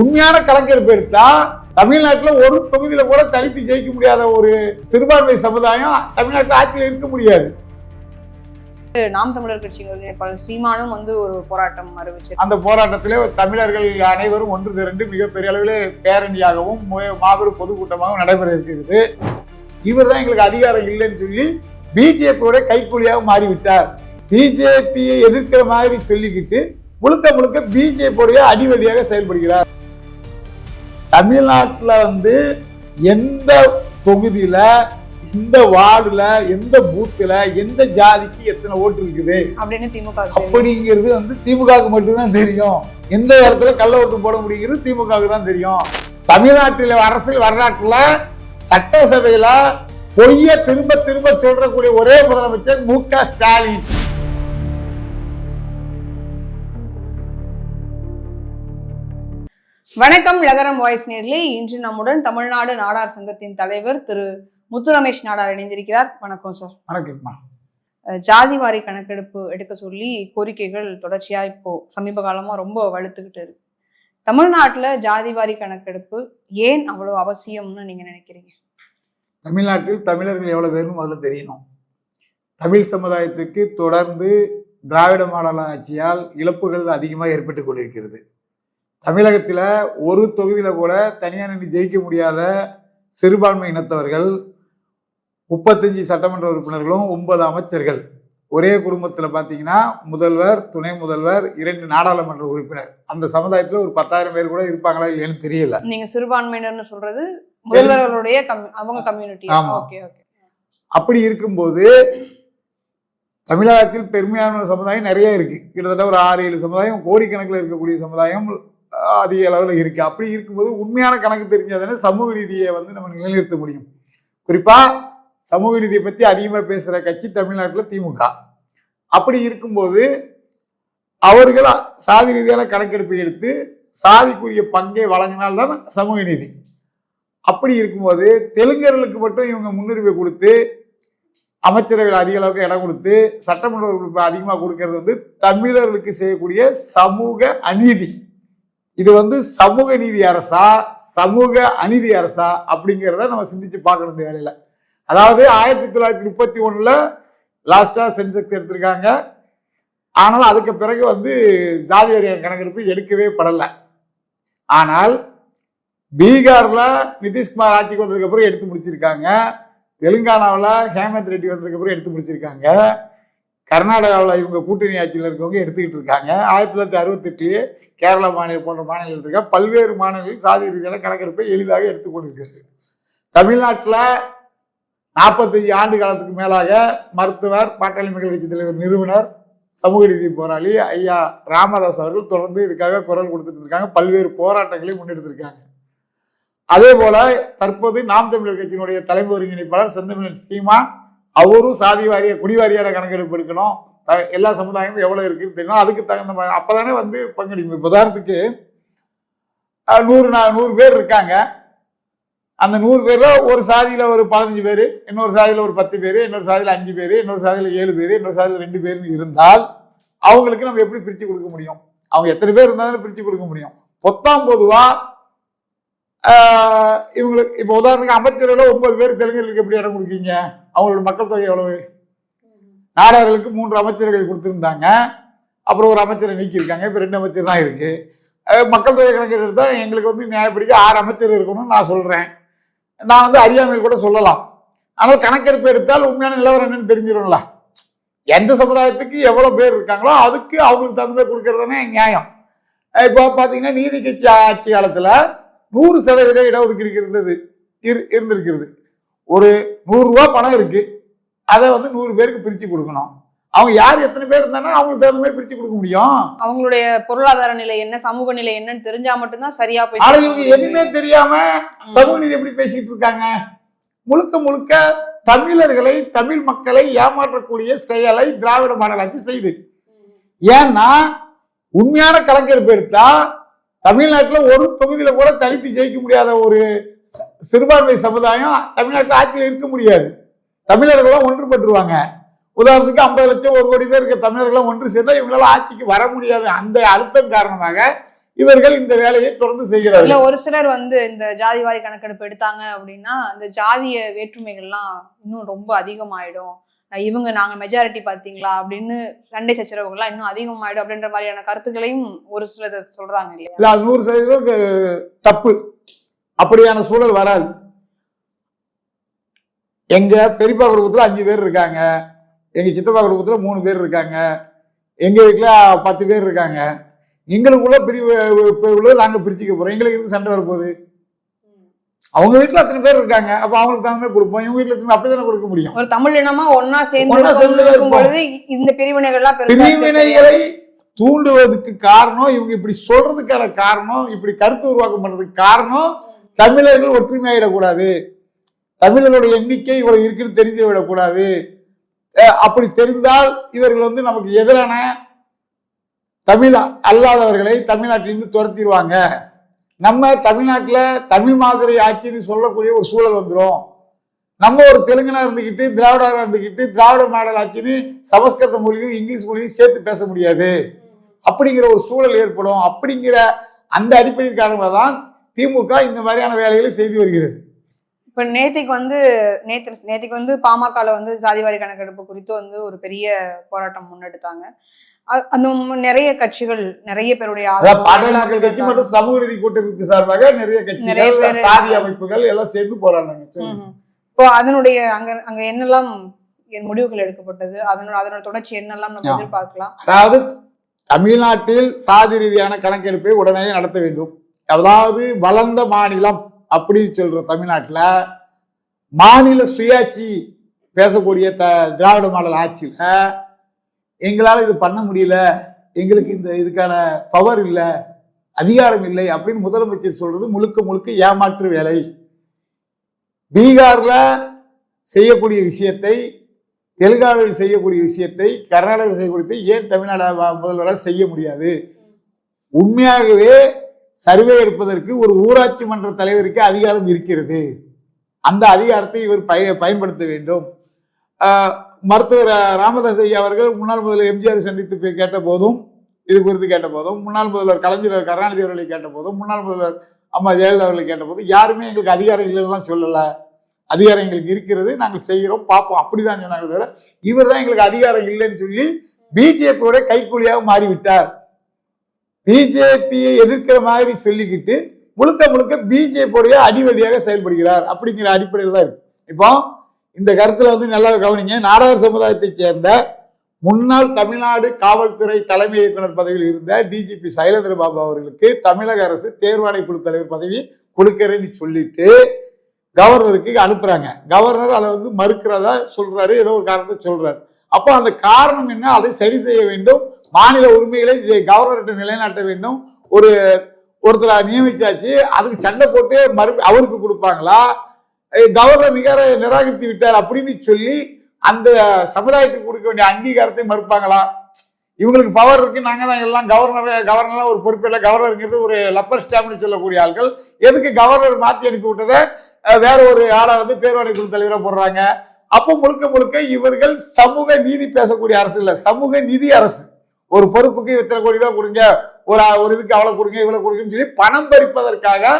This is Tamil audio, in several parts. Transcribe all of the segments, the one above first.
உண்மையான கணக்கெடுப்பு எடுத்தா தமிழ்நாட்டுல ஒரு தொகுதியில கூட தனித்து ஜெயிக்க முடியாத ஒரு சிறுபான்மை சமுதாயம் தமிழ்நாட்டுல ஆட்சியில் இருக்க முடியாது. நாம் தமிழர் கட்சியின் ஒருங்கிணைப்பாளர் சீமானும் வந்து ஒரு போராட்டம் அறிவிச்சு அந்த போராட்டத்திலே தமிழர்கள் அனைவரும் ஒன்று திரண்டு மிகப்பெரிய அளவிலே பேரணியாகவும் மாபெரும் பொதுக்கூட்டமாகவும் நடைபெற இருக்கிறது இவர் தான் எங்களுக்கு அதிகாரம் இல்லைன்னு சொல்லி பிஜேபியோட கைக்கூலியாக மாறிவிட்டார். பிஜேபியை எதிர்க்கிற மாதிரி சொல்லிக்கிட்டு முழுக்க முழுக்க பிஜேபியோடைய அடிவழியாக செயல்படுகிறார். தமிழ்நாட்டில் வந்து எந்த தொகுதியில எந்த வார்டுல எந்த பூத்துல எந்த ஜாதிக்கு எத்தனை ஓட்டு இருக்குது? அப்படின்னு திமுக. அப்படிங்கிறது வந்து திமுகவுக்கு மட்டும்தான் தெரியும். எந்த இடத்துல கள்ள ஓட்டு போட முடியுங்கிறது திமுகவுக்கு தான் தெரியும். தமிழ்நாட்டில் அரசியல் வரலாற்றுல சட்டசபையில பொய்ய திரும்ப திரும்ப சொல்றக்கூடிய ஒரே முதலமைச்சர் மு க ஸ்டாலின். வணக்கம் லகரம் வாய்ஸ் நேர்லே இன்று நம்முடன் தமிழ்நாடு நாடார் சங்கத்தின் தலைவர் திரு முத்துரமேஷ் நாடார் இணைந்திருக்கிறார். வணக்கம் சார். வணக்கம்மா ஜாதி வாரி கணக்கெடுப்பு எடுக்க சொல்லி கோரிக்கைகள் தொடர்ச்சியா இப்போ சமீப காலமா ரொம்ப வலுத்துக்கிட்டு இருக்கு. தமிழ்நாட்டுல ஜாதி வாரி கணக்கெடுப்பு ஏன் அவ்வளவு அவசியம்னு நீங்க நினைக்கிறீங்க? தமிழ்நாட்டில் தமிழர்கள் எவ்வளவு பேர்னு முதல்ல தெரியணும். தமிழ் சமுதாயத்துக்கு தொடர்ந்து திராவிட மாடல் ஆட்சியால் இழப்புகள் அதிகமாக ஏற்பட்டு கொண்டிருக்கிறது. தமிழகத்தில் ஒரு தொகுதியில் கூட தனியாக நின்று ஜெயிக்க முடியாத சிறுபான்மை இனத்தவர்கள் முப்பத்தஞ்சு சட்டமன்ற உறுப்பினர்களும் ஒன்பது அமைச்சர்கள். ஒரே குடும்பத்தில் பார்த்தீங்கன்னா முதல்வர் துணை முதல்வர் இரண்டு நாடாளுமன்ற உறுப்பினர். அந்த சமுதாயத்தில் ஒரு பத்தாயிரம் பேர் கூட இருப்பாங்களா இல்லைன்னு தெரியல. நீங்க சிறுபான்மையினர்னு சொல்றது முதல்வர்களுடைய அவங்க கம்யூனிட்டி. ஆமா. அப்படி இருக்கும்போது தமிழகத்தில் பெருமையான சமுதாயம் நிறைய இருக்கு. கிட்டத்தட்ட ஒரு ஆறு ஏழு சமுதாயம் கோடிக்கணக்கில் இருக்கக்கூடிய சமுதாயம் அதிக அளவில் இருக்குது அப்படி இருக்கும்போது உண்மையான கணக்கு தெரிஞ்சாதானே சமூக நீதியை வந்து நம்ம நிலைநிறுத்த முடியும். குறிப்பாக சமூக நீதியை பற்றி அதிகமாக பேசுகிற கட்சி தமிழ்நாட்டில் திமுக. அப்படி இருக்கும்போது அவர்கள் சாதி ரீதியான கணக்கெடுப்பை எடுத்து சாதிக்குரிய பங்கை வழங்கினால்தான் சமூக நீதி. அப்படி இருக்கும்போது தெலுங்கர்களுக்கு மட்டும் இவங்க முன்னுரிமை கொடுத்து அமைச்சர்கள் அதிக அளவுக்கு இடம் கொடுத்து சட்டமன்ற அதிகமாக கொடுக்கறது வந்து தமிழர்களுக்கு செய்யக்கூடிய சமூக அநீதி. இது வந்து சமூக நீதி அரசா சமூக அநீதி அரசா அப்படிங்கிறத நம்ம சிந்திச்சு பார்க்கணும் இந்த வேலையில. அதாவது ஆயிரத்தி தொள்ளாயிரத்தி முப்பத்தி ஒண்ணுல லாஸ்டா சென்செக்ஸ் எடுத்திருக்காங்க. ஆனால் அதுக்கு பிறகு வந்து ஜாதி வாரியான கணக்கெடுப்பு எடுக்கவே படலை. ஆனால் பீகார்ல நிதிஷ்குமார் ஆட்சிக்கு வந்ததுக்கு அப்புறம் எடுத்து முடிச்சிருக்காங்க. தெலுங்கானாவில் ஹேமந்த் ரெட்டி வந்ததுக்கு அப்புறம் எடுத்து முடிச்சிருக்காங்க. கர்நாடகாவில் இவங்க கூட்டணி ஆட்சியில் இருக்கவங்க எடுத்துக்கிட்டு இருக்காங்க. ஆயிரத்தி தொள்ளாயிரத்தி அறுபத்தெட்டுலேயே கேரளா மாநிலம் போன்ற மாநிலம் எடுத்திருக்காங்க. பல்வேறு மாநிலங்களில் சாதி ரீதியான கணக்கெடுப்பை எளிதாக எடுத்துக்கொண்டிருக்கிறது தமிழ்நாட்டில் நாற்பத்தஞ்சு ஆண்டு காலத்துக்கு மேலாக மருத்துவர் பாட்டாளி மக்கள் கட்சி தலைவர் நிறுவனர் சமூக நீதி போராளி ஐயா ராமதாஸ் அவர்கள் தொடர்ந்து இதுக்காக குரல் கொடுத்துட்டு இருக்காங்க. பல்வேறு போராட்டங்களையும் முன்னெடுத்திருக்காங்க. அதே போல தற்போது நாம் தமிழர் கட்சியினுடைய தலைமை ஒருங்கிணைப்பாளர் செந்தமிழன் சீமான் அவரும் சாதி வாரிய குடி வாரியான கணக்கெடுப்பு எடுக்கணும். த- எல்லா சமுதாயமும் எவ்வளவு இருக்குன்னு தெரியணும் அதுக்கு தகுந்த மாதிரி அப்பதானே வந்து பங்கெடுக்கும் உதாரணத்துக்கு நூறு நா- நூறு பேர் இருக்காங்க. அந்த நூறு பேர்ல ஒரு சாதியில ஒரு பதினஞ்சு பேர் இன்னொரு சாதியில ஒரு பத்து பேர் இன்னொரு சாதியில அஞ்சு பேர் இன்னொரு சாதியில ஏழு பேர் இன்னொரு சாதியில ரெண்டு பேர்னு இருந்தால் அவங்களுக்கு நம்ம எப்படி பிரிச்சு கொடுக்க முடியும்? அவங்க எத்தனை பேர் இருந்தாலும் பிரிச்சு கொடுக்க முடியும். பொத்தாம் பொதுவா இவங்களுக்கு இப்போ உதாரணத்துக்கு அமைச்சர்கள ஒன்பது பேர் தெலுங்கர்களுக்கு எப்படி இடம் கொடுக்கீங்க? அவங்களோட மக்கள் தொகை எவ்வளவு? நாடார்களுக்கு மூன்று அமைச்சர்கள் கொடுத்துருந்தாங்க. அப்புறம் ஒரு அமைச்சரை நீக்கியிருக்காங்க. இப்போ ரெண்டு அமைச்சர் தான் இருக்கு. மக்கள் தொகை கணக்கு எடுத்தா எங்களுக்கு வந்து நியாயப்படிக்க ஆறு அமைச்சர் இருக்கணும்னு நான் சொல்கிறேன் நான் வந்து அறியாமையில் கூட சொல்லலாம். ஆனால் கணக்கெடுப்பு எடுத்தால் உண்மையான நிலவரம் என்னன்னு தெரிஞ்சிடும்ல எந்த சமுதாயத்துக்கு எவ்வளோ பேர் இருக்காங்களோ அதுக்கு அவங்களுக்கு தகுந்த மாதிரி கொடுக்கறது தானே நியாயம். இப்போ பார்த்தீங்கன்னா நீதி கட்சி ஆட்சி காலத்தில் நூறு சதவீத இடஒதுக்கீடு இருந்தது இரு- இருந்திருக்கிறது. ஒரு நூறு ரூபாய் பணம் இருக்கு அதை வந்து நூறு பேருக்கு பிரிச்சு கொடுக்கணும். அவங்க யார் எத்தனை பேர் இருந்தாங்கன்னா அவங்களுக்கு தகுந்த மாதிரி பிரிச்சு கொடுக்க முடியும். அவங்களுடைய பொருளாதார நிலை என்ன சமூக நிலை என்னன்னு தெரிஞ்சா மட்டும்தான் சரியா போய் ஆனா இவங்க. எதுவுமே தெரியாம சமூக நீதி எப்படி பேசிட்டு இருக்காங்க? முழுக்க முழுக்க தமிழர்களை தமிழ் மக்களை ஏமாற்றக்கூடிய செயலை திராவிட மாடல் ஆட்சி செய்யுது ஏன்னா உண்மையான கணக்கெடுப்பு எடுத்தா தமிழ்நாட்டில் ஒரு தொகுதியில கூட தனித்து ஜெயிக்க முடியாத ஒரு சிறுபான்மை சமுதாயம் தமிழ்நாட்டில் ஆட்சியில் இருக்க முடியாது. தமிழர்களும் ஒன்றுபட்டுருவாங்க. உதாரணத்துக்கு ஐம்பது லட்சம் ஒரு கோடி பேர் இருக்க தமிழர்களும் ஒன்று சேர்ந்தால் இவங்களால ஆட்சிக்கு வர முடியாது. அந்த அழுத்தம் காரணமாக இவர்கள் இந்த வேலையை தொடர்ந்து இல்ல இல்லை ஒரு சிலர் வந்து இந்த ஜாதி வாரி கணக்கெடுப்பு எடுத்தாங்க அப்படின்னா அந்த ஜாதிய வேற்றுமைகள்லாம் இன்னும் ரொம்ப அதிகமாயிடும். இவங்க நாங்கள் மெஜாரிட்டி பார்த்தீங்களா அப்படின்னு சண்டை சச்சரவுகள்லாம் இன்னும் அதிகமாயிடும் அப்படின்ற மாதிரியான கருத்துக்களையும் ஒரு சில சொல்றாங்க இல்லையா? இல்லை அது நூறு சதவீதம் தப்பு. அப்படியான சூழல் வராது. எங்க பெரியப்பா குடும்பத்தில் அஞ்சு பேர் இருக்காங்க. எங்க சித்தப்பா குடும்பத்தில் மூணு பேர் இருக்காங்க. எங்க வீட்டில் பத்து பேர் இருக்காங்க. எங்களுக்குள்ள பிரிவு நாங்கள் பிரிச்சுக்க போறோம். எங்களுக்கு சண்டை வரப்போகுது? அவங்க வீட்டுல அத்தனை பேர் இருக்காங்க. அப்ப அவங்களுக்கு தகுந்த மாதிரி கொடுப்போம். இவங்க வீட்டுல எத்தனை அப்படித்தானே கொடுக்க முடியும்? ஒரு தமிழ் இனமா ஒன்னா சேர்ந்து ஒண்ணா சேர்ந்து. பொழுது இந்த பிரிவினைகள்லாம் பிரிவினைகளை தூண்டுவதற்கு காரணம் இவங்க இப்படி சொல்றதுக்கான காரணம் இப்படி கருத்து உருவாக்கம் பண்றதுக்கு காரணம் தமிழர்கள் ஒற்றுமையாயிடக்கூடாது. தமிழர்களுடைய எண்ணிக்கை இவ்வளவு இருக்குன்னு தெரிஞ்சு விடக்கூடாது. அப்படி தெரிந்தால் இவர்கள் வந்து நமக்கு எதிரான தமிழ் அல்லாதவர்களை தமிழ்நாட்டிலிருந்து துரத்திடுவாங்க. நம்ம தமிழ்நாட்டில் தமிழ் மாதிரி ஆட்சின்னு சொல்லக்கூடிய ஒரு சூழல் வந்துடும் நம்ம ஒரு தெலுங்கனா இருந்துக்கிட்டு திராவிடராக இருந்துக்கிட்டு திராவிட மாடல் ஆட்சின்னு சமஸ்கிருத மொழியும் இங்கிலீஷ் மொழியும் சேர்த்து பேச முடியாது. அப்படிங்கிற ஒரு சூழல் ஏற்படும். அப்படிங்கிற அந்த அடிப்படையின் காரணமாக தான் திமுக இந்த மாதிரியான வேலைகளை செய்து வருகிறது. இப்போ நேத்திக்கு வந்து நேத்து நேத்திக்கு வந்து பாமகவில் வந்து ஜாதிவாரி கணக்கெடுப்பு குறித்து வந்து ஒரு பெரிய போராட்டம் முன்னெடுத்தாங்க. அந்த நிறைய கட்சிகள் நிறைய பேருடைய பாட்டாளி மக்கள் கட்சி. மற்றும் சமூக நீதி கூட்டமைப்பு சார்பாக நிறைய கட்சிகள் சாதி அமைப்புகள் எல்லாம் சேர்ந்து போராடினாங்க. இப்போ அதனுடைய அங்க அங்க என்னெல்லாம் என் முடிவுகள் எடுக்கப்பட்டது அதனோட அதனோட தொடர்ச்சி என்னெல்லாம் நம்ம. எதிர்பார்க்கலாம் அதாவது தமிழ்நாட்டில் சாதி ரீதியான கணக்கெடுப்பை உடனே நடத்த வேண்டும் அதாவது வளர்ந்த மாநிலம் அப்படின்னு சொல்ற தமிழ்நாட்டுல மாநில சுயாட்சி பேசக்கூடிய த திராவிட மாடல் ஆட்சியில எங்களால் இது பண்ண முடியல எங்களுக்கு இந்த இதுக்கான பவர் இல்லை அதிகாரம் இல்லை அப்படின்னு முதலமைச்சர் சொல்றது முழுக்க முழுக்க ஏமாற்று வேலை. பீகார்ல செய்யக்கூடிய விஷயத்தை தெலுங்கானாவில் செய்யக்கூடிய விஷயத்தை கர்நாடகாவில் செய்யக்கூடிய ஏன் தமிழ்நாடு முதல்வரால் செய்ய முடியாது? உண்மையாகவே சர்வே எடுப்பதற்கு ஒரு ஊராட்சி மன்ற தலைவருக்கு அதிகாரம் இருக்கிறது. அந்த அதிகாரத்தை இவர் பய பயன்படுத்த வேண்டும். மருத்துவர் ராமதாஸ் ஐயா அவர்கள் முன்னாள் முதல்வர் எம்ஜிஆர் சந்தித்து கேட்ட போதும் இது குறித்து கேட்ட போதும் முன்னாள் முதல்வர் கலைஞர் கருணாநிதி அவர்களை கேட்ட போதும் முன்னாள் முதல்வர் அம்மா ஜெயலலிதா அவர்களை கேட்ட போதும் யாருமே எங்களுக்கு அதிகாரம் சொல்லலை. அதிகாரம் எங்களுக்கு இருக்கிறது நாங்கள் செய்கிறோம் பார்ப்போம். அப்படிதான் சொன்னாங்க தவிர இவர் தான் எங்களுக்கு அதிகாரம் இல்லைன்னு சொல்லி பிஜேபியோட கைக்கூலியாக மாறிவிட்டார். பிஜேபியை எதிர்க்கிற மாதிரி சொல்லிக்கிட்டு முழுக்க முழுக்க பிஜேபியோடைய அடிவடியாக செயல்படுகிறார் அப்படிங்கிற அடிப்படையில் தான் இருக்கு. இப்போ இந்த கருத்துல வந்து நல்லா கவனிங்க. நாடார் சமுதாயத்தைச் சேர்ந்த முன்னாள் தமிழ்நாடு காவல்துறை தலைமை இயக்குனர் பதவியில் இருந்த டிஜிபி சைலேந்திர பாபு அவர்களுக்கு தமிழக அரசு தேர்வாணை குழு தலைவர் பதவி கொடுக்கறேன்னு சொல்லிட்டு கவர்னருக்கு அனுப்புறாங்க. கவர்னர் அதை வந்து மறுக்கிறதா சொல்றாரு ஏதோ ஒரு காரணத்தை சொல்றாரு. அப்போ அந்த காரணம் என்ன? அதை சரி செய்ய வேண்டும். மாநில உரிமைகளை கவர்னர்கிட்ட நிலைநாட்ட வேண்டும். ஒரு ஒருத்தரை நியமிச்சாச்சு. அதுக்கு சண்டை போட்டு மறு அவருக்கு கொடுப்பாங்களா? கவர்னர் நிகர நிராகரித்து விட்டார் அப்படின்னு சொல்லி அந்த சமுதாயத்துக்கு கொடுக்க வேண்டிய அங்கீகாரத்தை மறுப்பாங்களா? இவங்களுக்கு பவர் இருக்கு நாங்க தான் எல்லாம் கவர்னர் கவர்னர்லாம் ஒரு பொறுப்பு இல்லை. கவர்னருங்கிறது ஒரு லப்பர் ஸ்டாம்னு சொல்லக்கூடிய ஆட்கள் எதுக்கு கவர்னர் மாத்தி அனுப்பி விட்டதை? வேற ஒரு ஆளை வந்து தேர்வாணை குழு தலைவராக போடுறாங்க. அப்போ முழுக்க முழுக்க இவர்கள் சமூக நீதி பேசக்கூடிய அரசு இல்லை. சமூக நிதி அரசு. ஒரு பொறுப்புக்கு இத்தனை கோடி தான் கொடுங்க. ஒரு ஒரு இதுக்கு அவ்வளோ கொடுங்க இவ்வளோ கொடுங்கன்னு சொல்லி பணம் பறிப்பதற்காக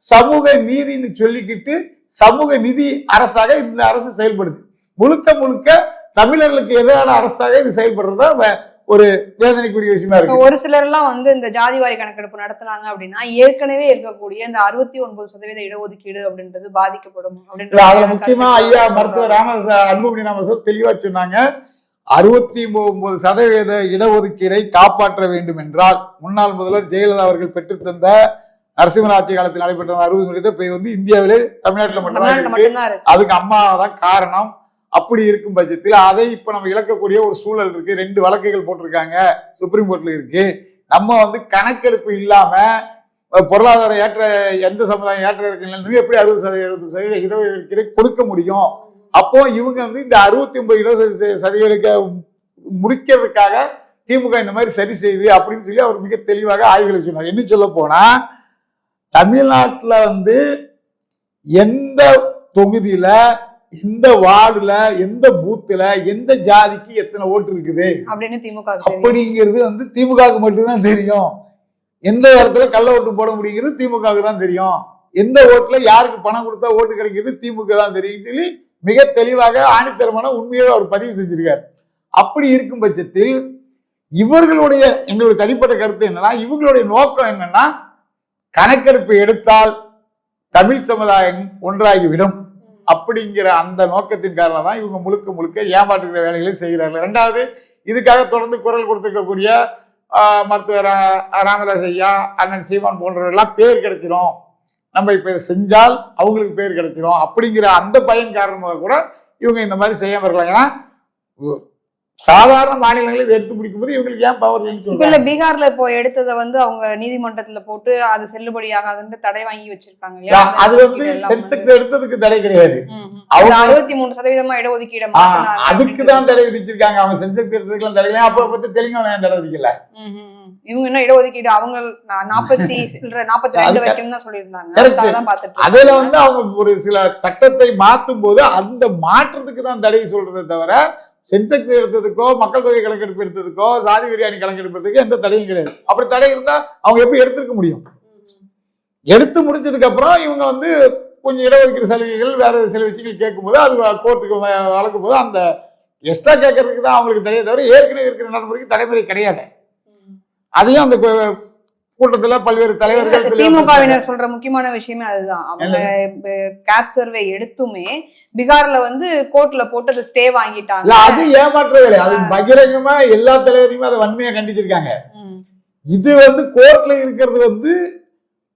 சமூக நீதின்னு சொல்லிக்கிட்டு சமூக நிதி அரசாக இந்த அரசு செயல்படுது முழுக்க முழுக்க தமிழர்களுக்கு எதிரான அரசாக இது செயல்படுறதா ஒரு வேதனைக்குரிய விஷயமா இருக்கு ஒரு சிலர் எல்லாம் வந்து இந்த ஜாதிவாரி கணக்கெடுப்பு நடத்துனாங்க அப்படின்னா ஏற்கனவே இருக்கக்கூடிய இந்த அறுபத்தி ஒன்பது சதவீத இடஒதுக்கீடு அப்படின்றது பாதிக்கப்படும் அதுல முக்கியமா ஐயா. மருத்துவர் ராம அன்புமணி ராமசாமி தெளிவா சொன்னாங்க அறுபத்தி ஒன்பது சதவீத இடஒதுக்கீடை காப்பாற்ற வேண்டும் என்றால் முன்னாள் முதல்வர் ஜெயலலிதா அவர்கள் பெற்றுத்தந்த நரசிம்மன் ஆட்சி காலத்தில் நடைபெற்ற அறுபது சதவீதம் இப்ப வந்து இந்தியாவிலே தமிழ்நாட்டில் மட்டும்தான் அதுக்கு அம்மா தான் காரணம். அப்படி இருக்கும் பட்சத்தில் அதை இப்ப நம்ம இழக்கக்கூடிய ஒரு சூழல் இருக்கு. ரெண்டு வழக்குகள் போட்டிருக்காங்க. சுப்ரீம் கோர்ட்ல இருக்கு. நம்ம வந்து கணக்கெடுப்பு இல்லாம பொருளாதார ஏற்ற எந்த சமுதாயம் ஏற்ற இருக்குன்னு எப்படி அறுபது சதவீதம் சதவீத இடஒதுக்கீடு கொடுக்க முடியும்? அப்போ இவங்க வந்து இந்த அறுபத்தி ஒன்பது இடஒதுக்கீடு சதவீத முடிக்கிறதுக்காக திமுக இந்த மாதிரி சரி செய்து அப்படின்னு சொல்லி அவர் மிக தெளிவாக ஆய்வுகளை சொன்னார். என்ன சொல்ல போனா தமிழ்நாட்டுல வந்து எந்த தொகுதியில எந்த வார்டுல எந்த பூத்துல எந்த ஜாதிக்கு எத்தனை ஓட்டு இருக்குது? அப்படின்னு திமுக. அப்படிங்கிறது வந்து திமுகவுக்கு மட்டும்தான் தெரியும். எந்த இடத்துல கள்ள ஓட்டு போட முடியுங்கிறது திமுகவுக்கு தான் தெரியும். எந்த ஓட்டுல யாருக்கு பணம் கொடுத்தா ஓட்டு கிடைக்கிறது திமுக தான் தெரியும் சொல்லி மிக தெளிவாக ஆணித்தரமான உண்மையை அவர் பதிவு செஞ்சிருக்கார். அப்படி இருக்கும் பட்சத்தில் இவர்களுடைய எங்களுடைய தனிப்பட்ட கருத்து என்னன்னா இவங்களுடைய நோக்கம் என்னன்னா கணக்கெடுப்பு எடுத்தால் தமிழ் சமுதாயம் ஒன்றாகிவிடும். அப்படிங்கிற அந்த நோக்கத்தின் காரணம் தான் இவங்க முழுக்க முழுக்க ஏமாற்றுகிற வேலைகளை செய்கிறார்கள். ரெண்டாவது இதுக்காக தொடர்ந்து குரல் கொடுத்துருக்கக்கூடிய மருத்துவர் ராமதாஸ் ஐயா அண்ணன் சீமான் போன்றவர்கள்லாம் பேர் கிடைச்சிரும். நம்ம இப்போ இதை செஞ்சால் அவங்களுக்கு பேர் கிடைச்சிடும் அப்படிங்கிற அந்த பயன் காரணமாக கூட இவங்க இந்த மாதிரி செய்யாம இருக்கலாம். ஏன்னா சாதாரண மாநிலங்களில் இதை எடுத்து பிடிக்கும்போது இவங்களுக்கு ஏன் பவர் இல்ல பீகார்ல இப்போ எடுத்ததை வந்து அவங்க நீதிமன்றத்துல போட்டு அது செல்லுபடி ஆகாதுன்னு தடை வாங்கி வச்சிருக்காங்க அது வந்து சென்செக்ஸ் எடுத்ததுக்கு தடை கிடையாது. அவங்க அறுபத்தி மூணு சதவீதமா இடஒதுக்கீடு அதுக்கு தான் தடை விதிச்சிருக்காங்க. அவங்க சென்செக்ஸ் எடுத்ததுக்கெல்லாம் தடை இல்லை அப்ப பத்தி தெலுங்கானா ஏன் தடை விதிக்கல? இவங்க என்ன இடஒதுக்கீடு? அவங்க நாற்பத்தி நாற்பத்தி ரெண்டு வரைக்கும் தான் சொல்லியிருந்தாங்க. அதுல. வந்து அவங்க ஒரு சில சட்டத்தை மாத்தும் போது அந்த மாற்றத்துக்கு தான் தடை சொல்றதை தவிர சென்செக்ஸ் எடுத்ததுக்கோ மக்கள் தொகை கணக்கெடுப்பு எடுத்ததுக்கோ சாதி விரியாணி கணக்கெடுப்பதுக்கோ எந்த தடையும் கிடையாது. அப்படி தடை இருந்தா அவங்க எப்படி எடுத்திருக்க முடியும்? எடுத்து முடிச்சதுக்கு அப்புறம் இவங்க வந்து கொஞ்சம் இடஒதுக்கீடு சலுகைகள் வேற சில விஷயங்கள் கேட்கும்போது அது கோர்ட்டுக்கு வழக்கும் போது அந்த எக்ஸ்ட்ரா கேட்கறதுக்கு தான் அவங்களுக்கு தடையை தவிர ஏற்கனவே இருக்கிற நடைமுறைக்கு தடைமுறை கிடையாது. அதையும் அந்த கூட்டத்துல பல்வேறு தலைவர்கள். திமுகவினர் சொல்ற முக்கியமான விஷயமே அதுதான். அவங்க கேஸ் சர்வே எடுத்துமே பீகார்ல வந்து கோர்ட்ல போட்டு அதை ஸ்டே வாங்கிட்டாங்க அது ஏமாற்ற வேலை. அது பகிரங்கமா எல்லா தலைவரையுமே அதை வன்மையா கண்டிச்சிருக்காங்க. இது வந்து கோர்ட்ல இருக்கிறது வந்து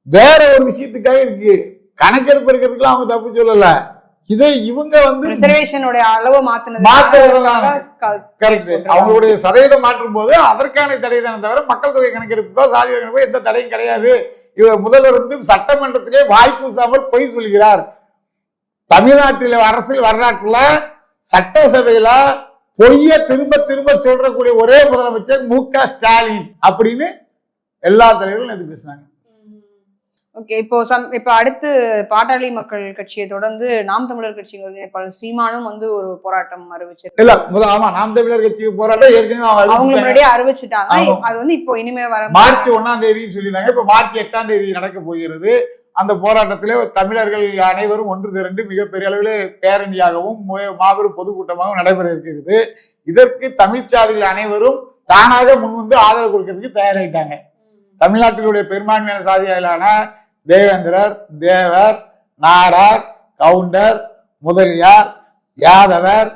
வேற ஒரு விஷயத்துக்காக இருக்கு. கணக்கெடுப்பு எடுக்கிறதுக்குலாம் அவங்க தப்பு சொல்லல. இதை இவங்க வந்து ரிசர்வேஷனோட அளவை மாத்தினது அவங்களுடைய சதவீதம் மாற்றும் போது அதற்கான தடை தானே தவிர மக்கள் தொகை கணக்கெடுப்போ சாதி கணக்கெடுப்போ எந்த தடையும் கிடையாது. இவர் முதல்வர் வந்து சட்டமன்றத்திலே வாய் கூசாமல் பொய் சொல்கிறார். தமிழ்நாட்டில் அரசியல் வரலாற்றுல சட்டசபையில பொய்ய திரும்ப திரும்ப சொல்றக்கூடிய ஒரே முதலமைச்சர் மு க ஸ்டாலின் அப்படின்னு எல்லா தலைவர்களும் நேற்று பேசினாங்க. ஓகே இப்போ சம் இப்போ அடுத்து பாட்டாளி மக்கள் கட்சியை தொடர்ந்து நாம் தமிழர் கட்சியின் ஒருங்கிணைப்பாளர் சீமானும் வந்து ஒரு போராட்டம் அறிவிச்சிருக்காங்க இல்ல ஆமா நாம் தமிழர் கட்சிக்கு போராட்டம் ஏற்கனவே அவங்க. முன்னாடியே அறிவிச்சிட்டாங்க. அது வந்து இப்போ இனிமே வர மார்ச் ஒண்ணாம் தேதி சொல்லியிருந்தாங்க. இப்ப மார்ச் எட்டாம் தேதி நடக்க போகிறது. அந்த போராட்டத்திலே தமிழர்கள் அனைவரும் ஒன்று திரண்டு மிகப்பெரிய அளவில் பேரணியாகவும் மாபெரும் பொதுக்கூட்டமாகவும் நடைபெற இருக்கிறது. இதற்கு தமிழ்ச்சாதிகள் அனைவரும் தானாக முன்வந்து ஆதரவு கொடுக்கறதுக்கு தயாராயிட்டாங்க. தமிழ்நாட்டினுடைய பெரும்பான்மையான சாதிகளான தேவேந்திரர் தேவர் நாடார் கவுண்டர் முதலியார் யாதவர்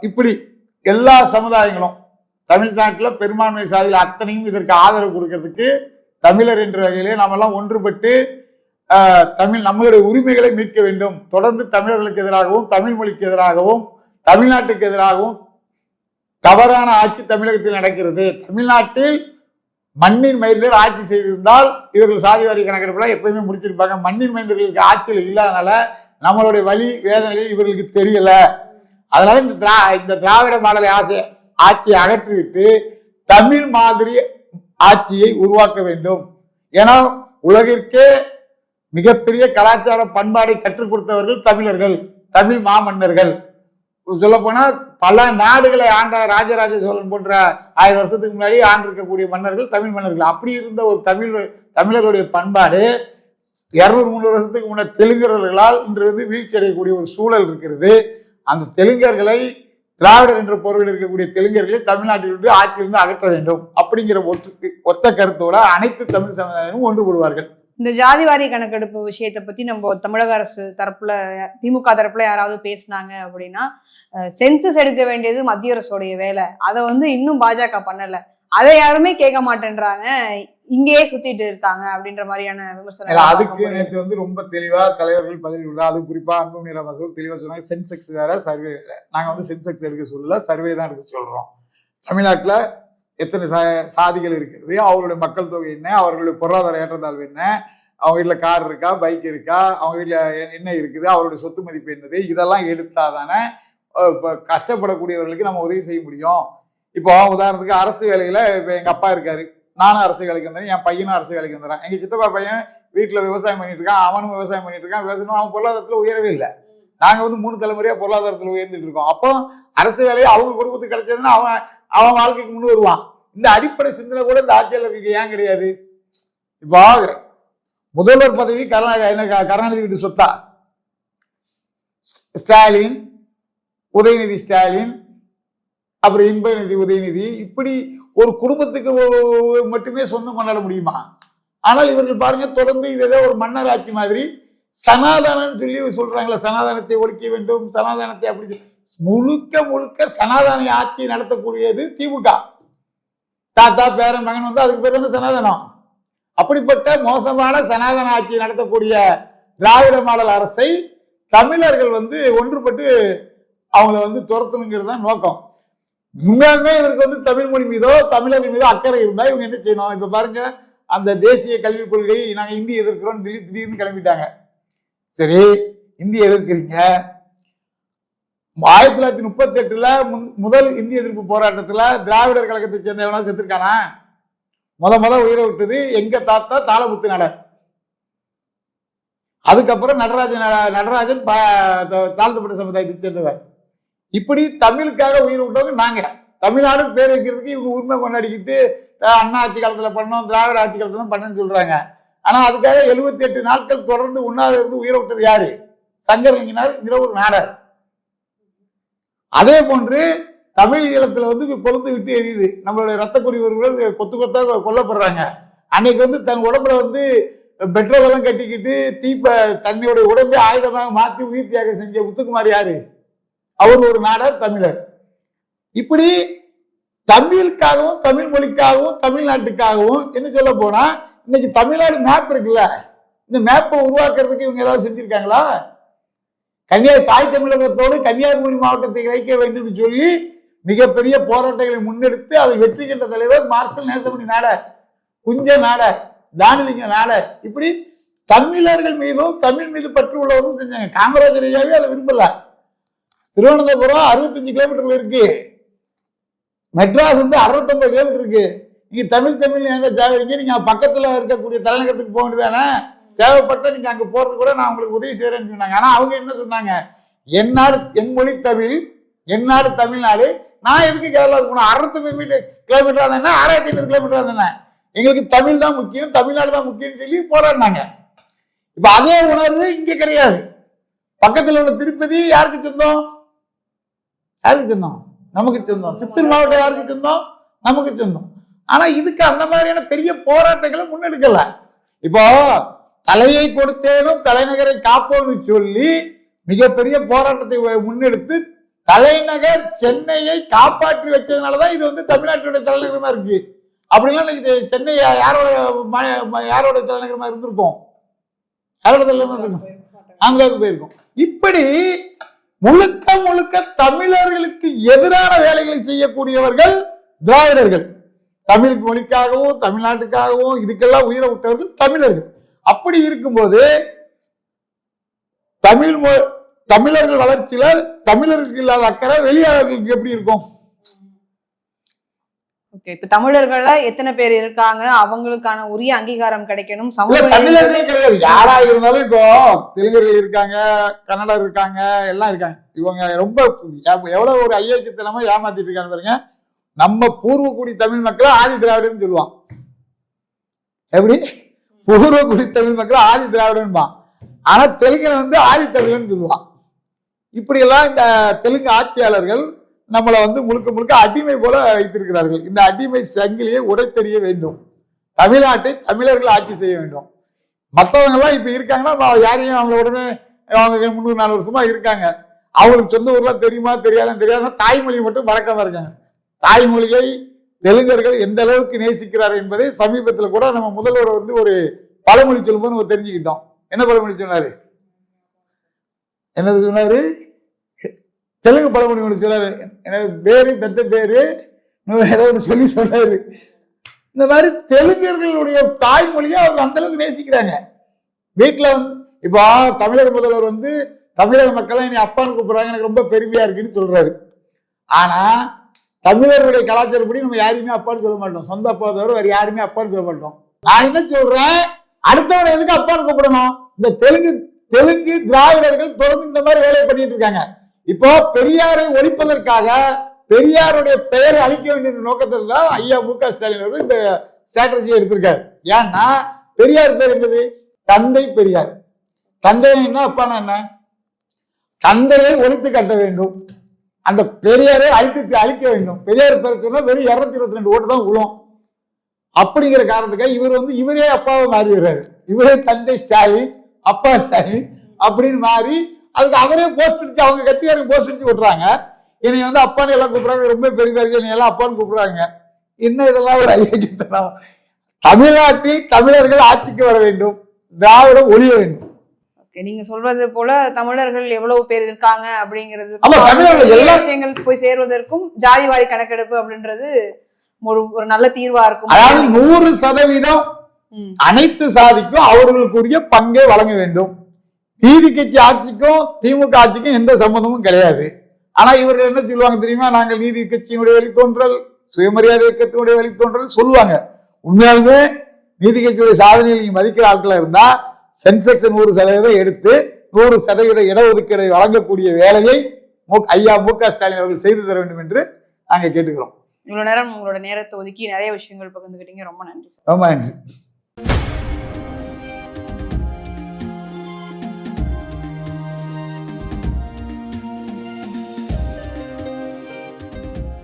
இப்படி எல்லா சமுதாயங்களும் தமிழ்நாட்டில் பெரும்பான்மை சாதியில் அத்தனையும் இதற்கு ஆதரவு கொடுக்கறதுக்கு தமிழர் என்ற வகையிலே நாமெல்லாம் ஒன்றுபட்டு தமிழ் நம்மளுடைய உரிமைகளை மீட்க வேண்டும். தொடர்ந்து தமிழர்களுக்கு எதிராகவும் தமிழ் மொழிக்கு எதிராகவும் தமிழ்நாட்டுக்கு எதிராகவும் தவறான ஆட்சி தமிழகத்தில் நடக்கிறது. தமிழ்நாட்டில் மண்ணின் மைந்தர் ஆட்சி செய்திருந்தால் இவர்கள் சாதிவாரி கணக்கெடுப்புலாம் எப்பயுமே முடிச்சிருப்பாங்க. மண்ணின் மைந்தர்களுக்கு ஆட்சியில் இல்லாதனால நம்மளுடைய வழி வேதனைகள் இவர்களுக்கு தெரியல. அதனால இந்த திரா இந்த திராவிட மாடலை ஆசை ஆட்சியை அகற்றிவிட்டு தமிழ் மாதிரி ஆட்சியை உருவாக்க வேண்டும். ஏன்னா உலகிற்கே மிகப்பெரிய கலாச்சார பண்பாடை கற்றுக் கொடுத்தவர்கள் தமிழர்கள் தமிழ் மாமன்னர்கள். சொல்லப்போனால் பல நாடுகளை ஆண்ட ராஜராஜ சோழன் போன்ற ஆயிரம் வருஷத்துக்கு முன்னாடி ஆண்டிருக்கக்கூடிய மன்னர்கள் தமிழ் மன்னர்கள். அப்படி இருந்த ஒரு தமிழ் தமிழர்களுடைய பண்பாடு இரநூறு முந்நூறு வருஷத்துக்கு முன்னே தெலுங்கர்களால் இன்று வந்து வீழ்ச்சி அடையக்கூடிய ஒரு சூழல் இருக்கிறது. அந்த தெலுங்கர்களை திராவிடர் என்ற பொருளில் இருக்கக்கூடிய தெலுங்கர்களை தமிழ்நாட்டில் ஆட்சியிலிருந்து அகற்ற வேண்டும். அப்படிங்கிற ஒற்று ஒத்த கருத்தோட அனைத்து தமிழ் சமுதாயமும் ஒன்றுபடுவார்கள். இந்த ஜாதிவாரி கணக்கெடுப்பு விஷயத்தை பத்தி நம்ம தமிழக அரசு தரப்புல திமுக தரப்புல யாராவது பேசுனாங்க அப்படின்னா சென்சஸ் எடுக்க வேண்டியது மத்திய அரசோடைய வேலை. அதை வந்து இன்னும் பாஜக பண்ணல. அதை யாருமே கேட்க மாட்டேன்றாங்க. இங்கேயே சுத்திட்டு இருக்காங்க அப்படின்ற மாதிரியான விமர்சனம் அதுக்கு நேற்று வந்து ரொம்ப தெளிவா தலைவர்கள் பதில் விடுறாங்க அது குறிப்பா அன்பு ராமசூர் தெளிவா சொன்னாங்க சென்செக்ஸ் வேற சர்வே வேற. நாங்க வந்து சென்செக்ஸ் எடுக்க சொல்லல சர்வே தான் எடுக்க சொல்றோம். தமிழ்நாட்டில் எத்தனை சா- சாதிகள் இருக்கிறது அவர்களுடைய மக்கள் தொகை என்ன? அவர்களுடைய பொருளாதார ஏற்றத்தாழ்வு என்ன? அவங்க வீட்டில் கார் இருக்கா? பைக் இருக்கா? அவங்க வீட்டில் என்ன இருக்குது? அவருடைய சொத்து மதிப்பு என்னது? இதெல்லாம் எடுத்தால் தானே இப்போ கஷ்டப்படக்கூடியவர்களுக்கு நம்ம உதவி செய்ய முடியும். இப்போ உதாரணத்துக்கு அரசு வேலையில் இப்போ எங்கள் அப்பா இருக்காரு. நானும் அரசு வேலைக்கு வந்தேன். என் பையனும் அரசு வேலைக்கு வந்துடுறான் எங்கள் சித்தப்பா பையன் வீட்டில் விவசாயம் பண்ணிட்டு இருக்கான். அவனும் விவசாயம் பண்ணிட்டு இருக்கான். விவசாயம் அவன் பொருளாதாரத்தில் உயரவே இல்லை. நாங்கள் வந்து மூணு தலைமுறையாக பொருளாதாரத்தில் உயர்ந்துட்டு இருக்கோம். அப்போ அரசு வேலையை அவங்க குடும்பத்துக்கு கிடைச்சதுன்னா அவன் அவன் வாழ்க்கைக்கு முன்னு வருவான். இந்த அடிப்படை சிந்தனை கூட இந்த ஆட்சியாளர்களுக்கு ஏன் கிடையாது? இப்போ முதல்வர் பதவி கருணா என்ன க- கருணாநிதி வீட்டு சொத்தா? ஸ்டாலின் உதயநிதி ஸ்டாலின் அப்புறம் இன்பநிதி உதயநிதி இப்படி ஒரு குடும்பத்துக்கு மட்டுமே சொந்தம் கொண்டாட முடியுமா? ஆனால் இவர்கள் பாருங்க தொடர்ந்து இது ஏதோ ஒரு மன்னர் ஆட்சி மாதிரி சனாதானம்னு சொல்லி சொல்றாங்களே சனாதானத்தை ஒழிக்க வேண்டும் சனாதானத்தை அப்படி சொல்லி- முழுக்க முழுக்க சனாதன ஆட்சி நடத்தக்கூடியது திமுக. தாத்தா பேரன் மகன் வந்து அதுக்கு பேர் வந்து சனாதனம். அப்படிப்பட்ட மோசமான சனாதன ஆட்சி நடத்தக்கூடிய திராவிட மாடல் அரசை தமிழர்கள் வந்து ஒன்றுபட்டு அவங்கள வந்து துரத்தணுங்கிறது தான் நோக்கம். உண்மையாலுமே இவருக்கு வந்து தமிழ் மொழி மீதோ தமிழர்கள் மீதோ அக்கறை இருந்தா இவங்க என்ன செய்யணும்? இப்ப பாருங்க அந்த தேசிய கல்விக் கொள்கை நாங்கள் இந்தி எதிர்க்கிறோம் திடீர் திடீர்னு கிளம்பிட்டாங்க. சரி இந்தி எதிர்க்கிறீங்க. ஆயிரத்தி தொள்ளாயிரத்தி முப்பத்தி எட்டுல முதல் இந்திய எதிர்ப்பு போராட்டத்துல திராவிடர் கழகத்தை சேர்ந்தவனா செத்துருக்கானா? முத முத உயிரை விட்டது எங்க தாத்தா தாளமுத்து நடர். அதுக்கப்புறம் நடராஜன் நடராஜன் ப- தாழ்த்தப்பட்ட சமுதாயத்தை சேர்ந்தவர். இப்படி தமிழுக்காக உயிர் விட்டவங்க நாங்க. தமிழ்நாடு பேர் வைக்கிறதுக்கு இவங்க உரிமை கொண்டாடிக்கிட்டு அண்ணா ஆட்சி காலத்துல பண்ணோம் திராவிட ஆட்சி காலத்துல பண்ணேன்னு சொல்றாங்க. ஆனா அதுக்காக எழுபத்தி எட்டு நாட்கள் தொடர்ந்து உண்ணாத இருந்து உயிரை விட்டது யாரு? சங்கரலிங்கனார் ஒரு நாடர். அதே போன்று தமிழ் ஈழத்துல வந்து கொழுந்து விட்டு எரியுது. நம்மளுடைய ரத்த குடிவர்கள் கொத்து கொத்தாக கொல்லப்படுறாங்க. அன்னைக்கு வந்து தன் உடம்புல வந்து பெட்ரோல் எல்லாம் கட்டிக்கிட்டு தீப்ப தன்னுடைய உடம்பை ஆயுதமாக மாற்றி உயிர் தியாகம் செஞ்ச முத்துக்குமார் யாரு? அவர் ஒரு நாடர் தமிழர். இப்படி தமிழுக்காகவும் தமிழ் மொழிக்காகவும் தமிழ்நாட்டுக்காகவும் என்ன சொல்ல போனா இன்னைக்கு தமிழ்நாடு மேப் இருக்குல்ல. இந்த மேப்பை உருவாக்குறதுக்கு இவங்க ஏதாவது செஞ்சிருக்காங்களா? கன்னியா தாய் தமிழகத்தோடு கன்னியாகுமரி மாவட்டத்தை இணைக்க வேண்டும் சொல்லி மிகப்பெரிய போராட்டங்களை முன்னெடுத்து அதை வெற்றி கண்ட தலைவர் மார்சல் நேசமணி நாடர் குஞ்ச நாடர் தானிலிங்க நாடர் இப்படி தமிழர்கள் மீதும் தமிழ் மீது பற்று உள்ளவர்களும் செஞ்சாங்க. காமராஜர் ஐயாவே அதை விரும்பல. திருவனந்தபுரம் அறுபத்தஞ்சு கிலோமீட்டர்ல இருக்கு. மெட்ராஸ் வந்து அறுபத்தொன்பது கிலோமீட்டர் இருக்கு. நீங்க தமிழ் தமிழ் எங்க ஜாகிறீங்க நீங்க பக்கத்துல இருக்கக்கூடிய தலைநகரத்துக்கு போக வேண்டியதானே தேவைப்பட்ட நீங்கள் அங்கே போகிறது கூட நான் உங்களுக்கு உதவி செய்கிறேன்னு சொன்னாங்க. ஆனால் அவங்க என்ன சொன்னாங்க? என் நாடு என் மொழி தமிழ் என் நாடு தமிழ்நாடு. நான் எதுக்கு கேரளாவுக்கு போனோம் அறுநூத்தி மீட்டர் கிலோமீட்டர் இருந்தேன்னா ஆறாயிரத்தி ஐநூறு கிலோமீட்டர் இருந்தேன் எங்களுக்கு தமிழ் தான் முக்கியம் தமிழ்நாடு தான் முக்கியம்னு சொல்லி போராடினாங்க. இப்போ அதே உணர்வு இங்கே கிடையாது. பக்கத்தில் உள்ள திருப்பதி யாருக்கு சொந்தம்? யாருக்கு சொந்தம்? நமக்கு சொந்தம். சித்தூர் மாவட்டம் யாருக்கு சொந்தம்? நமக்கு சொந்தம். ஆனால் இதுக்கு அந்த மாதிரியான பெரிய போராட்டங்களை முன்னெடுக்கலை. இப்போ தலையை கொடுத்தேனும் தலைநகரை காப்போம்னு சொல்லி மிகப்பெரிய போராட்டத்தை முன்னெடுத்து தலைநகர் சென்னையை காப்பாற்றி வச்சதுனாலதான் இது வந்து தமிழ்நாட்டினுடைய தலைநகரமா இருக்கு. அப்படிலாம் இது சென்னை யாரோட ம- ம- யாரோட தலைநகரமா இருந்திருக்கும்? யாரோட தலைநகரமா இருந்திருக்கும்? ஆந்திராவுக்கு போயிருக்கும். இப்படி முழுக்க முழுக்க தமிழர்களுக்கு எதிரான வேலைகளை செய்யக்கூடியவர்கள் திராவிடர்கள். தமிழ் மொழிக்காகவும் தமிழ்நாட்டுக்காகவும் இதுக்கெல்லாம் உயிரை விட்டவர்கள் தமிழர்கள். அப்படி இருக்கும்போது தமிழ் தமிழர்கள் வளர்ச்சியில தமிழர்களுக்கு இல்லாத அக்கறை வெளியாளர்களுக்கு எப்படி இருக்கும்? இப்ப தமிழர்கள எத்தனை பேர் இருக்காங்க? அவங்களுக்கான உரிய அங்கீகாரம் கிடைக்கணும். தமிழர்களே கிடையாது. யாரா இருந்தாலும் இப்போ தெலுங்கர்கள் இருக்காங்க கன்னடர் இருக்காங்க எல்லாம் இருக்காங்க. இவங்க ரொம்ப எவ்- எவ்வளவு ஒரு ஐயோக்கியத்தனமா ஏமாத்திட்டு இருக்காங்க பாருங்க. நம்ம பூர்வக்குடி தமிழ் மக்களை ஆதி திராவிடர்னு சொல்லுவான் எப்படி? பூர்வக்குடி தமிழ் மக்கள் ஆதி திராவிடன்பான் ஆனா தெலுங்கனை வந்து ஆதி தமிழன் சொல்லுவான். இப்படி எல்லாம் இந்த தெலுங்கு ஆட்சியாளர்கள் நம்மளை வந்து முழுக்க முழுக்க அடிமை போல வைத்திருக்கிறார்கள். இந்த அடிமை சங்கிலியை உடைத்தெறிய வேண்டும். தமிழ்நாட்டை தமிழர்கள் ஆட்சி செய்ய வேண்டும். மற்றவங்க எல்லாம் இப்ப இருக்காங்கன்னா யாரையும் அவங்கள உடனே அவங்க முந்நூறு நாலு வருஷமா இருக்காங்க. அவங்களுக்கு சொந்த ஊர்லாம் தெரியுமா தெரியாதுன்னு தெரியாதுன்னா தாய்மொழி மட்டும் மறக்காம இருக்காங்க. தாய்மொழியை தெலுங்கர்கள் எந்த அளவுக்கு நேசிக்கிறார் என்பதை சமீபத்தில் கூட நம்ம முதல்வர் வந்து ஒரு பழமொழி சொல்லும்போது நம்ம தெரிஞ்சுக்கிட்டோம். என்ன பழமொழி சொன்னாரு? என்னது சொன்னாரு? தெலுங்கு பழமொழி ஒன்று சொன்னாரு. என்னது பேரு பெத்த பேரு? ஏதோ ஒன்று சொல்லி சொன்னாரு. இந்த மாதிரி தெலுங்கர்களுடைய தாய்மொழியை அவர் அந்த அளவுக்கு நேசிக்கிறாங்க. வீட்டில் வந்து இப்போ தமிழக முதல்வர் வந்து தமிழக மக்களை என்னை அப்பான்னு கூப்பிடுறாங்க. எனக்கு ரொம்ப பெருமையா இருக்குன்னு சொல்றாரு. ஆனா தமிழர்களுடைய கலாச்சாரப்படி நம்ம யாரையுமே அப்பான்னு சொல்ல மாட்டோம். சொந்த அப்பா தவிர வேற யாருமே அப்பான்னு சொல்ல மாட்டோம். நான் என்ன சொல்றேன்? அடுத்தவனை எதுக்கு அப்பான்னு கூப்பிடணும்? இந்த தெலுங்கு தெலுங்கு திராவிடர்கள் தொடர்ந்து இந்த மாதிரி வேலையை பண்ணிட்டு இருக்காங்க. இப்போ பெரியாரை ஒழிப்பதற்காக பெரியாருடைய பெயரை அழிக்க வேண்டிய நோக்கத்தில் தான் ஐயா மு க ஸ்டாலின் அவர்கள் இந்த ஸ்ட்ராட்டஜியை எடுத்திருக்காரு. ஏன்னா பெரியார் பேர் என்னது? தந்தை பெரியார். தந்தை என்ன? அப்பானா என்ன? தந்தையை ஒழித்து கட்ட வேண்டும். அந்த பெரியாரை அழித்து அழிக்க வேண்டும். பெரியார் பேரை சொன்னா வெறும் இருநூத்தி இருபத்தி ரெண்டு ஓட்டு தான் உழும். அப்படிங்கிற காரணத்துக்காக இவர் வந்து இவரே அப்பாவை மாறி வர்றாரு இவரே தந்தை ஸ்டாலின் அப்பா ஸ்டாலின் அப்படின்னு மாறி அதுக்கு அவரே போஸ்ட் அடிச்சு அவங்க கட்சிக்காரங்க போஸ்ட் அடிச்சு விட்றாங்க என்னை வந்து அப்பான்னு எல்லாம் கூப்பிடுறாங்க. ரொம்ப பெரிய இருக்கு என்னை எல்லாம் அப்பான்னு கூப்பிடுறாங்க. என்ன இதெல்லாம் ஒரு ஐயக்கித்தனம்? தமிழ்நாட்டில் தமிழர்கள் ஆட்சிக்கு வர வேண்டும். திராவிடம் ஒழிய வேண்டும். நீங்க சொல்றது போல தமிழர்கள் எவ்வளவு பேர் இருக்காங்க அப்படிங்கிறது எல்லா- விஷயங்கள் போய் சேர்வதற்கும் ஜாதிவாரி கணக்கெடுப்பு அப்படின்றது ஒரு ஒரு நல்ல தீர்வா இருக்கும். அதாவது நூறு சதவீதம் அனைத்து சாதிக்கும் அவர்களுக்குரிய பங்கை வழங்க வேண்டும். நீதி கட்சி ஆட்சிக்கும் திமுக ஆட்சிக்கும் எந்த சம்பந்தமும் கிடையாது. ஆனா இவர்கள் என்ன சொல்லுவாங்க தெரியுமா? நாங்கள் நீதி கட்சியினுடைய வழித்தோன்றல் சுயமரியாதை இயக்கத்தினுடைய வழித்தோன்றல் சொல்லுவாங்க. உண்மையாலுமே நீதி கட்சியுடைய சாதனையில் நீங்க மதிக்கிற ஆட்களா இருந்தா சென்செக்ஸ் நூறு சதவீதம் எடுத்து நூறு சதவீத இடஒதுக்கீடை வழங்கக்கூடிய வேலையை ஐயா மு க ஸ்டாலின் அவர்கள் செய்து தர வேண்டும் என்று நாங்க கேட்டுக்கிறோம். இவ்வளவு நேரம் உங்களோட நேரத்தை ஒதுக்கி நிறைய விஷயங்கள் பகிர்ந்துக்கிட்டீங்க ரொம்ப நன்றி ரொம்ப நன்றி.